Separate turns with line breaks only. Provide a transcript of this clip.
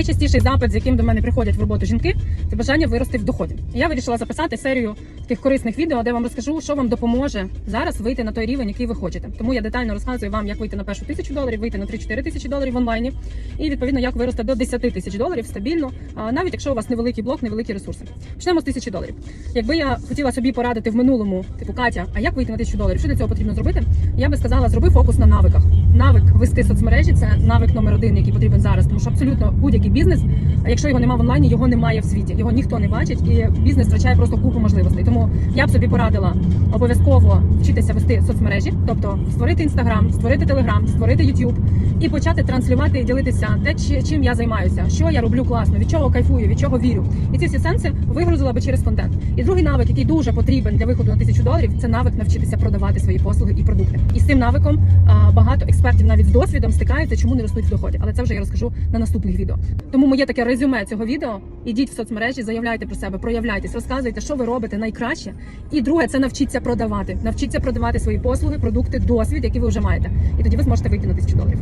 найчастіший запит, з яким до мене приходять в роботу жінки, це бажання вирости в доході. Я вирішила записати серію таких корисних відео, де вам розкажу, що вам допоможе зараз вийти на той рівень, який ви хочете. Тому я детально розказую вам, як вийти на першу тисячу доларів, вийти на 3-4 тисячі доларів в онлайні, і відповідно як вирости до 10 тисяч доларів стабільно, навіть якщо у вас невеликий блок, невеликі ресурси. Почнемо з тисячі доларів. Якби я хотіла собі порадити в минулому, типу Катя, а як вийти на тисячу доларів? Що для цього потрібно зробити? Я би сказала, зроби фокус на навиках. Навик вести соцмережі це навик номер один, який потрібен зараз, тому що абсолютно будь-який бізнес, якщо його немає в онлайні, його немає в світі. Його ніхто не бачить, і бізнес втрачає просто купу можливостей. Тому я б собі порадила обов'язково вчитися вести соцмережі, тобто створити інстаграм, створити телеграм, створити Ютуб і почати транслювати і ділитися те, чим я займаюся, що я роблю класно, від чого кайфую, від чого вірю. І ці всі сенси вигрузила би через контент. І другий навик, який дуже потрібен для виходу на тисячу доларів, це навик навчитися продавати свої послуги і продукти. І з цим навиком багато експертів навіть з досвідом стикаються, чому не ростуть в доході. Але це вже я розкажу на наступних відео. Тому моє таке резюме цього відео. Ідіть в соцмережі, заявляйте про себе, проявляйтесь, розказуйте, що ви робите найкраще. І друге, це навчіться продавати. Навчіться продавати свої послуги, продукти, досвід, який ви вже маєте. І тоді ви зможете вийти на тисячу доларів.